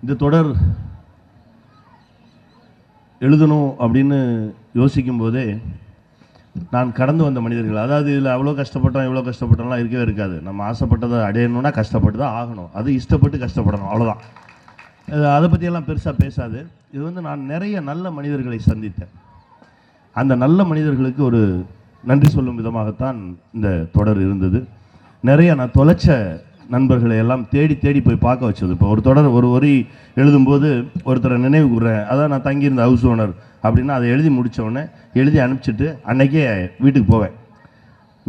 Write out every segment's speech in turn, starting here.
இந்த தொடர் எழுதணும் அப்படின்னு யோசிக்கும் போதே நான் கடந்து வந்த மனிதர்கள் அதாவது இதில் அவ்வளோ கஷ்டப்பட்டோம் இவ்வளோ கஷ்டப்பட்டோம்லாம் இருக்கவே இருக்காது. நம்ம ஆசைப்பட்டதை அடையணும்னா கஷ்டப்பட்டு தான் ஆகணும். அது இஷ்டப்பட்டு கஷ்டப்படணும் அவ்வளோதான் அது- அதை பற்றியெல்லாம் பெருசாக பேசாது. இது வந்து நான் நிறைய நல்ல மனிதர்களை சந்தித்தேன். அந்த நல்ல மனிதர்களுக்கு ஒரு நன்றி சொல்லும் விதமாகத்தான் இந்த தொடர் இருந்தது. நிறைய நான் தொலைச்ச நண்பர்களை எல்லாம் தேடி தேடி போய் பார்க்க வச்சது. இப்போ ஒரு தொடர் ஒரு வரி எழுதும்போது ஒருத்தரை நினைவு கூறேன் அதான் நான் தங்கியிருந்த ஹவுஸ் ஓனர் அப்படின்னா அதை எழுதி முடிச்ச எழுதி அனுப்பிச்சிட்டு அன்னைக்கே வீட்டுக்கு போவேன்.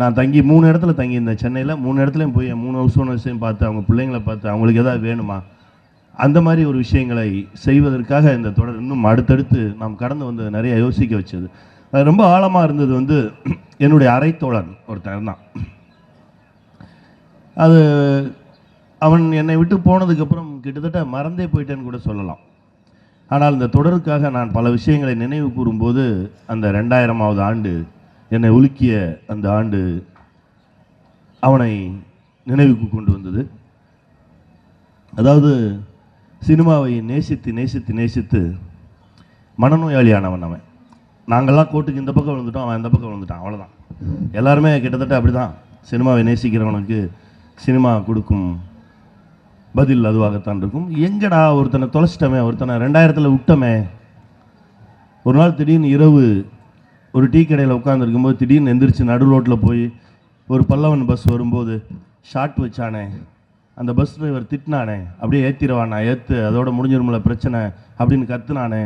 நான் தங்கி மூணு இடத்துல தங்கியிருந்தேன் சென்னையில். மூணு இடத்துலையும் போய் மூணு ஹவுஸ் ஓனர்ஸையும் பார்த்து அவங்க பிள்ளைங்களை பார்த்து அவங்களுக்கு எதாவது வேணுமா? அந்த மாதிரி ஒரு விஷயங்களை செய்வதற்காக இந்த தொடர் இன்னும் அடுத்தடுத்து நாம் கடந்து வந்து நிறைய யோசிக்க வச்சது. அது ரொம்ப ஆழமாக இருந்தது வந்து என்னுடைய அரைத்தோழன் ஒருத்தர் தான். அது அவன் என்னை விட்டு போனதுக்கப்புறம் கிட்டத்தட்ட மறந்தே போயிட்டேன்னு கூட சொல்லலாம். ஆனால் இந்த தொடருக்காக நான் பல விஷயங்களை நினைவு கூறும்போது அந்த ரெண்டாயிரமாவது ஆண்டு என்னை உலுக்கிய அந்த ஆண்டு அவனை நினைவுக்கு கொண்டு வந்தது. அதாவது சினிமாவை நேசித்து நேசித்து நேசித்து மனநோயாளியானவன் அவன். நாங்கள்லாம் கோட்டுக்கு இந்த பக்கம் விழுந்துட்டோம் அவன் இந்த பக்கம் விழுந்துட்டான் அவ்வளோதான் எல்லாருமே கிட்டத்தட்ட அப்படி தான் சினிமாவை நேசிக்கிறவனுக்கு சினிமா கொடுக்கும் பதில் அதுவாகத்தான் இருக்கும். எங்கடா ஒருத்தனை தொலைச்சிட்டமே ஒருத்தனை ரெண்டாயிரத்தில் விட்டமே. ஒரு நாள் திடீர்னு இரவு ஒரு டீ கடையில் உட்காந்துருக்கும்போது திடீர்னு எந்திரிச்சு நடு ரோட்டில் போய் ஒரு பல்லவன் பஸ் வரும்போது ஷார்ட் வச்சானே அந்த பஸ் டிரைவர் திட்டினானே அப்படியே ஏற்றிடுவானா ஏற்று அதோட முடிஞ்சிருமில்ல பிரச்சனை அப்படின்னு கத்துனானே.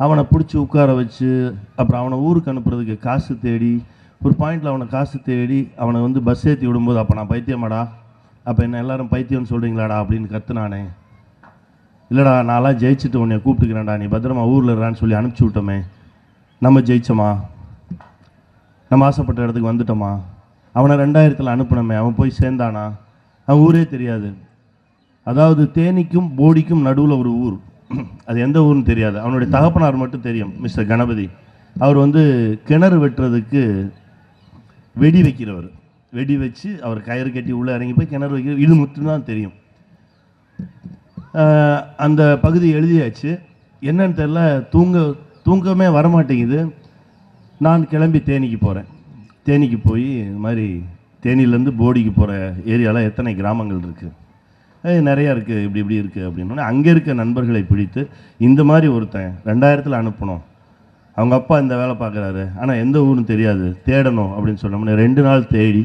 அவனை பிடிச்சி உட்கார வச்சு அப்புறம் அவனை ஊருக்கு அனுப்புறதுக்கு காசு தேடி ஒரு பாயிண்டில் அவனை காசு தேடி அவனை வந்து பஸ் ஏற்றி விடும்போது அப்போ நான் பைத்தியமாடா. அப்போ என்ன எல்லாரும் பைத்தியம்னு சொல்கிறீங்களாடா அப்படின்னு கத்துனானே. இல்லைடா நான்லாம் ஜெயிச்சுட்டு உன்னை கூப்பிட்டுக்கிறேன்டா. நீ பத்திரமா ஊரில் இருறான்னு சொல்லி அனுப்பிச்சி விட்டோமே. நம்ம ஜெயிச்சோமா? நம்ம ஆசைப்பட்ட இடத்துக்கு வந்துட்டோமா? அவனை ரெண்டாயிரத்தில் அனுப்பினோமே. அவன் போய் சேர்ந்தானா? அவன் ஊரே தெரியாது. அதாவது தேனிக்கும் போடிக்கும் நடுவில் ஒரு ஊர். அது எந்த ஊர்னு தெரியாது. அவனுடைய தகப்பனார் மட்டும் தெரியும் மிஸ்டர் கணபதி. அவர் வந்து கிணறு வெட்டுறதுக்கு வெடி வைக்கிறவர். வெடி வச்சு அவர் கயிறு கட்டி உள்ளே இறங்கி போய் கிணறு வைக்கிற இது மட்டும்தான் தெரியும். அந்த பகுதி எழுதியாச்சு. என்னன்னு தெரில தூங்க தூங்கமே வரமாட்டேங்குது. நான் கிளம்பி தேனிக்கு போகிறேன் தேனிக்கு போய் இது மாதிரி தேனியிலேருந்து போடிக்கு போகிற ஏரியாவில் எத்தனை கிராமங்கள் இருக்குது நிறையா இருக்குது இப்படி இப்படி இருக்குது அப்படின்னோடனே அங்கே இருக்க நண்பர்களை பிடித்து இந்த மாதிரி ஒருத்தன் ரெண்டாயிரத்தில் அனுப்பணும். அவங்க அப்பா இந்த வேலை பார்க்குறாரு. ஆனால் எந்த ஊர்னு தெரியாது. தேடணும் அப்படின்னு சொன்னோம்னா ரெண்டு நாள் தேடி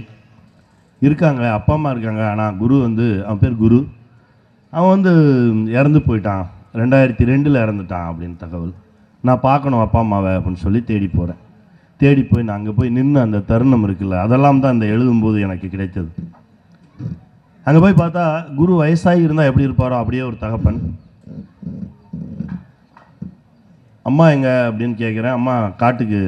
இருக்காங்க அப்பா அம்மா இருக்காங்க. ஆனால் குரு வந்து அவன் பேர் குரு. அவன் வந்து இறந்து போயிட்டான். ரெண்டாயிரத்தி ரெண்டில் இறந்துட்டான் அப்படின்னு தகவல். நான் பார்க்கணும் அப்பா அம்மாவை அப்படின்னு சொல்லி தேடி போகிறேன் தேடி போய் நான் அங்கே போய் நின்று அந்த தருணம் இருக்குல்ல அதெல்லாம் தான் இந்த எழுதும்போது எனக்கு கிடைத்தது. அங்கே போய் பார்த்தா குரு வயசாகி இருந்தால் எப்படி இருப்பாரோ அப்படியே ஒரு தகப்பன். அம்மா எங்கே அப்படின்னு கேட்குறேன் அம்மா காட்டுக்கு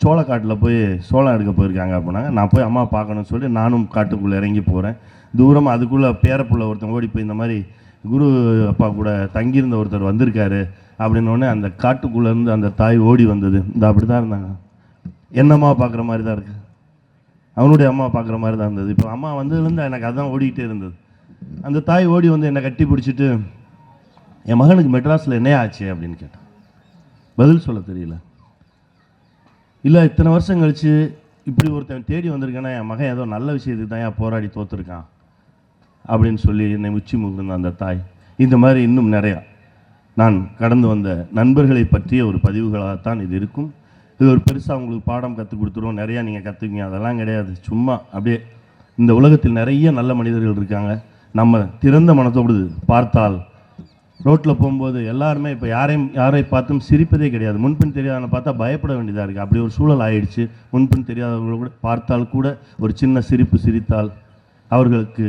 சோளக்காட்டில் போய் சோளம் எடுக்க போயிருக்காங்க அப்படின்னாங்க. நான் போய் அம்மா பார்க்கணும்னு சொல்லி நானும் காட்டுக்குள்ளே இறங்கி போகிறேன் தூரமாக அதுக்குள்ளே பேரப்புள்ள ஒருத்தன் ஓடி போய் இந்த மாதிரி குரு அப்பா கூட தங்கியிருந்த ஒருத்தர் வந்திருக்காரு அப்படின்னோடனே அந்த காட்டுக்குள்ளேருந்து அந்த தாய் ஓடி வந்தது. இந்த அப்படி தான் இருந்தாங்க என்னம்மா பார்க்குற மாதிரி தான் இருக்குது அவனுடைய அம்மா பார்க்குற மாதிரி தான் இருந்தது. இப்போ அம்மா வந்ததுலேருந்து எனக்கு அதான் ஓடிக்கிட்டே இருந்தது. அந்த தாய் ஓடி வந்து என்னை கட்டி பிடிச்சிட்டு என் மகனுக்கு மெட்ராஸில் என்ன ஆச்சு? அப்படின்னு கேட்டான். பதில் சொல்ல தெரியல. இல்லை இத்தனை வருஷம் கழிச்சு இப்படி ஒருத்தன் தேடி வந்திருக்கானா என் மகன் ஏதோ நல்ல விஷயத்துக்கு தான் ஏன் போராடி தோத்துருக்கான் அப்படின்னு சொல்லி என்னை உச்சி முகுந்த அந்த தாய். இந்த மாதிரி இன்னும் நிறையா. நான் கடந்து வந்த நண்பர்களை பற்றிய ஒரு பதிவுகளாகத்தான் இது இருக்கும். இது ஒரு பெருசாக உங்களுக்கு பாடம் கற்றுக் கொடுத்துருவோம் நிறையா நீங்கள் கற்றுக்குங்க அதெல்லாம் கிடையாது. சும்மா அப்படியே இந்த உலகத்தில் நிறைய நல்ல மனிதர்கள் இருக்காங்க. நம்ம திறந்த மனத்தோடு பார்த்தால் ரோட்டில் போகும்போது எல்லாருமே இப்போ யாரையும் யாரை பார்த்தும் சிரிப்பதே கிடையாது. முன்பின் தெரியாதவனை பார்த்தா பயப்பட வேண்டியதாக இருக்குது அப்படி ஒரு சூழல் ஆயிடுச்சு. முன்பின் தெரியாதவர்கள் கூட பார்த்தால் கூட ஒரு சின்ன சிரிப்பு சிரித்தால் அவர்களுக்கு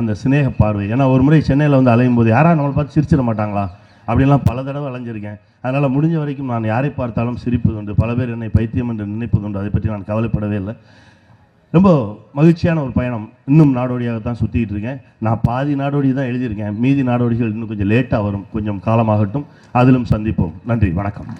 அந்த சிநேக பார்வை. ஏன்னா ஒரு முறை சென்னையில் வந்து அலையும் போது யாரா நம்மளை பார்த்து சிரிச்சிட மாட்டாங்களா? அப்படின்லாம் பல தடவை அலைஞ்சிருக்கேன். அதனால் முடிஞ்ச வரைக்கும் நான் யாரை பார்த்தாலும் சிரிப்பது உண்டு. பல பேர் என்னை பைத்தியம் என்று நினைப்பது உண்டு. அதை பற்றி நான் கவலைப்படவே இல்லை. ரொம்ப மகிழ்ச்சியான ஒரு பயணம். இன்னும் நாடோடியாக தான் சுற்றிக்கிட்டு இருக்கேன். நான் பாதி நாடோடி தான் எழுதியிருக்கேன். மீதி நாடோடிகள் இன்னும் கொஞ்சம் லேட்டாக வரும். கொஞ்சம் காலமாகட்டும். அதிலும் சந்திப்போம். நன்றி. வணக்கம்.